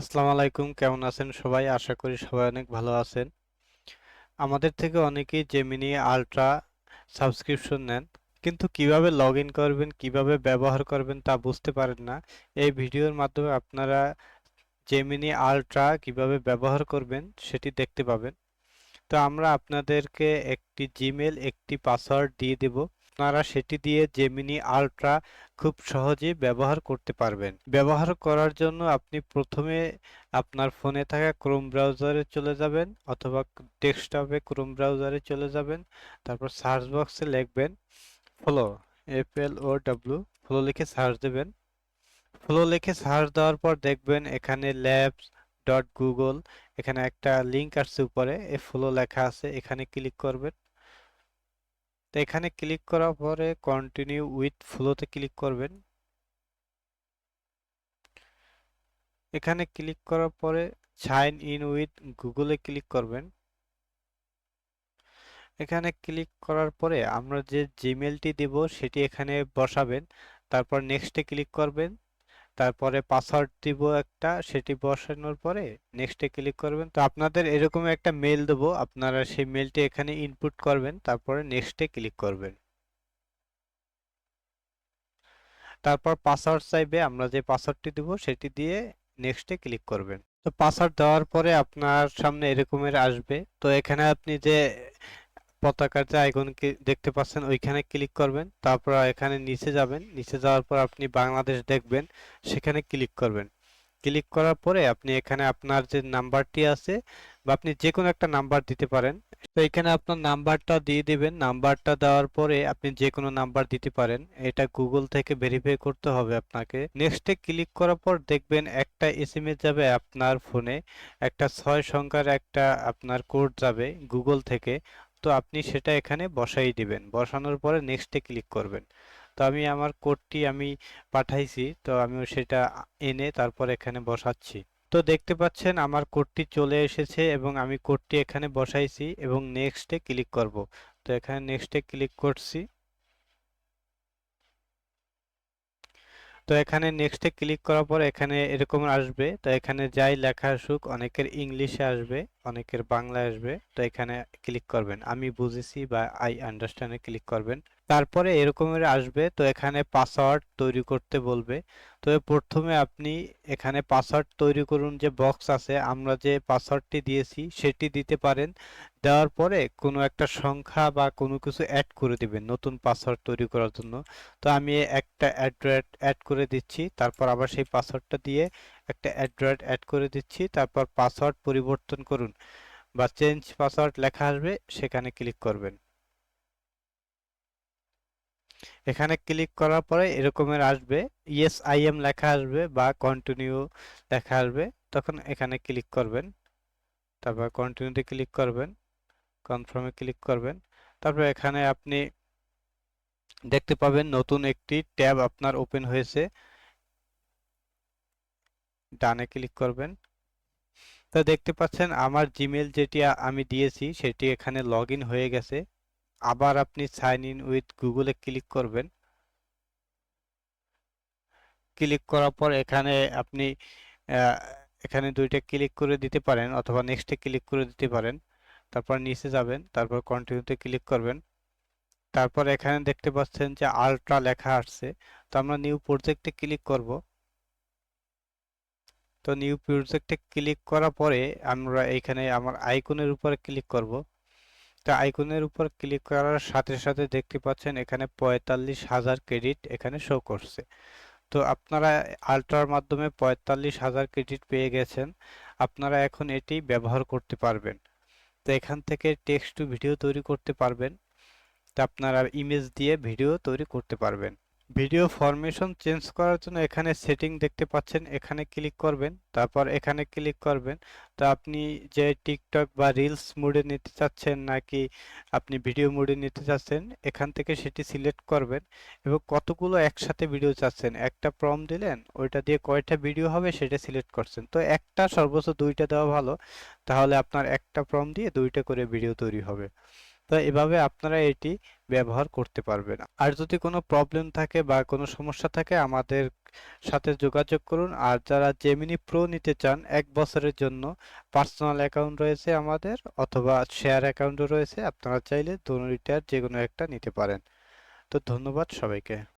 আসসালামু আলাইকুম, কেমন আছেন সবাই? আশা করি সবাই অনেক ভালো আছেন। আমাদের থেকে অনেকেই জেমিনি আলট্রা সাবস্ক্রিপশন নেন, কিন্তু কীভাবে লগ ইন করবেন, কীভাবে ব্যবহার করবেন তা বুঝতে পারেন না। এই ভিডিওর মাধ্যমে আপনারা জেমিনি আলট্রা কীভাবে ব্যবহার করবেন সেটি দেখতে পাবেন। তো আমরা আপনাদেরকে একটি জিমেল একটি পাসওয়ার্ড দিয়ে দেব। আপনারা সেটি দিয়ে জেমিনি আলট্রা খুব সহজেই ব্যবহার করতে পারবেন। ব্যবহার করার জন্য আপনি প্রথমে আপনার ফোনে থাকা ক্রোম ব্রাউজারে চলে যাবেন অথবা ডেস্কটপে ক্রোম ব্রাউজারে চলে যাবেন। তারপর সার্চ বক্সে লিখবেন follow F L O W follow লিখে সার্চ দেবেন। ফলো লিখে সার্চ দেওয়ার পর দেখবেন এখানে ল্যাবস ডট গুগল এখানে একটা লিংক আসছে উপরে এ ফলো লেখা আছে, এখানে ক্লিক করবেন। তো এখানে ক্লিক করার পরে কন্টিনিউ উইথ ফ্লোতে ক্লিক করবেন। এখানে ক্লিক করার পরে সাইন ইন উইথ গুগলে ক্লিক করবেন। এখানে ক্লিক করার পরে আমরা যে জিমেলটি দেব সেটি এখানে বসাবেন। তারপর নেক্সটে ক্লিক করবেন। তারপরে পাসওয়ার্ড দিব একটা, সেটি বসানোর পরে নেক্সটে ক্লিক করবেন। তো আপনাদের এরকম একটা মেল দেবো, আপনারা সেই মেলটি এখানে ইনপুট করবেন, তারপরে নেক্সটে ক্লিক করবেন। তারপর পাসওয়ার্ড চাইবে, আমরা যে পাসওয়ার্ডটি দেব, সেটি দিয়ে নেক্সটে ক্লিক করবেন। তো পাসওয়ার্ড দেওয়ার পরে আপনার সামনে এরকমের আসবে। তো এখানে আপনি যে পতাকার যে আইকন দেখতে পাচ্ছেন, ওইখানে ক্লিক করবেন। তারপর এখানে নিচে যাবেন। নিচে যাওয়ার পর আপনি বাংলাদেশ দেখবেন, সেখানে ক্লিক করবেন। ক্লিক করার পরে আপনি এখানে আপনার যে নাম্বারটি আছে বা আপনি যে কোনো একটা নাম্বার দিতে পারেন। তো এখানে আপনার নাম্বারটা দিয়ে দিবেন। নাম্বারটা দেওয়ার পরে আপনি যে কোনো নাম্বার দিতে পারেন। এটা গুগল থেকে ভেরিফাই করতে হবে আপনাকে। নেক্সটে ক্লিক করার পর দেখবেন একটা এসএমএস যাবে আপনার ফোনে একটা ছয় সংখ্যার একটা আপনার কোড যাবে গুগল থেকে। তো আপনি সেটা এখানে বসাই দিবেন। বসানোর পরে নেক্সটে ক্লিক করবেন। তো আমি আমার কোডটি আমি পাঠাইছি, তো আমি সেটা এনে তারপর এখানে বসাচ্ছি। তো দেখতে পাচ্ছেন আমার কোডটি চলে এসেছে এবং আমি কোডটি এখানে বসাইছি এবং নেক্সটে ক্লিক করব। তো এখানে নেক্সটে ক্লিক করছি। তো এখানে নেক্সটে ক্লিক করার পর এখানে এরকম আসবে। তো এখানে যাই লেখা আসুক, অনেকের ইংলিশে আসবে, অনেকের বাংলা আসবে। তো এখানে ক্লিক করবেন। আমি বুঝেছি বা আই আন্ডারস্ট্যান্ডে ক্লিক করবেন। তারপরে এরকমের আসবে। তো এখানে পাসওয়ার্ড তৈরি করতে বলবে। তো প্রথমে আপনি এখানে পাসওয়ার্ড তৈরি করুন যে বক্স আছে। আমরা যে পাসওয়ার্ডটি দিয়েছি, সেটি দিতে পারেন। দেওয়ার পরে কোনো একটা সংখ্যা বা কোনো কিছু অ্যাড করে দিবেন, নতুন পাসওয়ার্ড তৈরি করার জন্য। তো আমি একটা অ্যাড্রয়েড অ্যাড করে দিচ্ছি, তারপর আবার সেই পাসওয়ার্ডটা দিয়ে একটা অ্যাড্রয়েড অ্যাড করে দিচ্ছি, তারপর পাসওয়ার্ড পরিবর্তন করুন বা চেঞ্জ পাসওয়ার্ড লেখা আসবে, সেখানে ক্লিক করবেন। এখানে ক্লিক করার পরে এরকমের আসবে ইয়েস আই এম লেখা আসবে বা কন্টিনিউ লেখা আসবে, তখন এখানে ক্লিক করবেন। তারপর কন্টিনিউতে ক্লিক করবেন। কনফার্মে ক্লিক করবেন। তারপর এখানে আপনি দেখতে পাবেন নতুন একটি ট্যাব আপনার ওপেন হয়েছে। ডানে ক্লিক করবেন। তো দেখতে পাচ্ছেন আমার জিমেল যেটি আমি দিয়েছি সেটি এখানে লগ হয়ে গেছে। আবার আপনি সাইন ইন উইথ গুগলে ক্লিক করবেন। ক্লিক করার পর এখানে আপনি এখানে দুইটা ক্লিক করে দিতে পারেন অথবা নেক্সটে ক্লিক করে দিতে পারেন। তারপর নিচে যাবেন, তারপর কন্টিনিউতে ক্লিক করবেন। তারপর এখানে দেখতে পাচ্ছেন যে আলট্রা লেখা আসছে। তো আমরা নিউ প্রজেক্টে ক্লিক করব। তো নিউ প্রজেক্টে ক্লিক করার পরে আমরা এখানে আমার আইকনের উপরে ক্লিক করব। তা আইকনের উপর ক্লিক করার সাথে সাথে দেখতে পাচ্ছেন এখানে পঁয়তাল্লিশ হাজার ক্রেডিট এখানে শো করছে। তো আপনারা আলট্রার মাধ্যমে পঁয়তাল্লিশ হাজার ক্রেডিট পেয়ে গেছেন। আপনারা এখন এটি ব্যবহার করতে পারবেন। তো এখান থেকে টেক্সট টু ভিডিও তৈরি করতে পারবেন। তো আপনারা ইমেজ দিয়ে ভিডিও তৈরি করতে পারবেন। ভিডিও ফরমেশন চেঞ্জ করার জন্য এখানে সেটিং দেখতে পাচ্ছেন, এখানে ক্লিক করবেন, তারপর এখানে ক্লিক করবেন। তো আপনি যে টিকটক বা রিলস মোডে নিতে চাচ্ছেন নাকি আপনি ভিডিও মোডে নিতে চাচ্ছেন, এখান থেকে সেটি সিলেক্ট করবেন এবং কতগুলো একসাথে ভিডিও চাচ্ছেন, একটা প্রম দিলেন, ওইটা দিয়ে কয়টা ভিডিও হবে সেটা সিলেক্ট করছেন। তো একটা সর্বোচ্চ দুইটা দেওয়া ভালো, তাহলে আপনার একটা প্রম দিয়ে দুইটা করে ভিডিও তৈরি হবে। তো এভাবে আপনারা এটি ব্যবহার করতে পারবেন। আর যদি কোনো প্রবলেম থাকে বা কোনো সমস্যা থাকে, আমাদের সাথে যোগাযোগ করুন। আর যারা জেমিনি প্রো নিতে চান, এক বছরের জন্য পার্সোনাল অ্যাকাউন্ট রয়েছে আমাদের অথবা শেয়ার অ্যাকাউন্টও রয়েছে। আপনারা চাইলে দুইটার যে কোনো একটা নিতে পারেন। তো ধন্যবাদ সবাইকে।